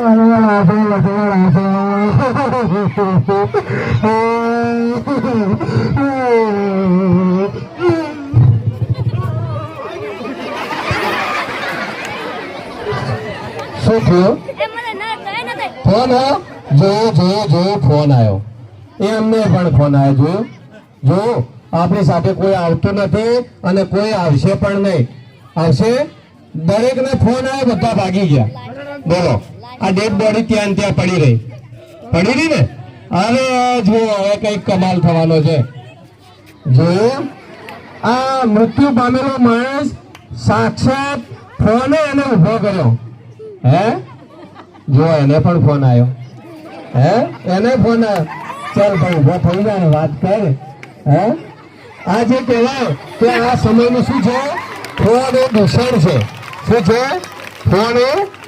શું થયું ફોન હો જોયું જોયું જોયું ફોન આવ્યો એ અમને પણ ફોન આવ્યો જોયું જોયું આપણી સાથે કોઈ આવતું નથી અને કોઈ આવશે પણ નહીં આવશે દરેકને ફોન આવ્યો બધા ભાગી ગયા બોલો આ ડેડ બોડી ત્યાં ત્યાં પડી રહી. પડી રહી ને? અરે, જુઓ, હવે કંઈક કમાલ થવાનો છે. જોયું આ મૃત્યુ પામેલો માણસ સાક્ષાત ફોને એને ઊભો કર્યો. હે? જો એને પણ ફોન આવ્યો. હે? એને ફોન ચાલ ભાઈ ઊભો થઈ જાય વાત કર. હે? આ જે કહેવાય કે આ સમયનું શું છે? ફોન એ દૂષણ છે. શું છે? ફોન એ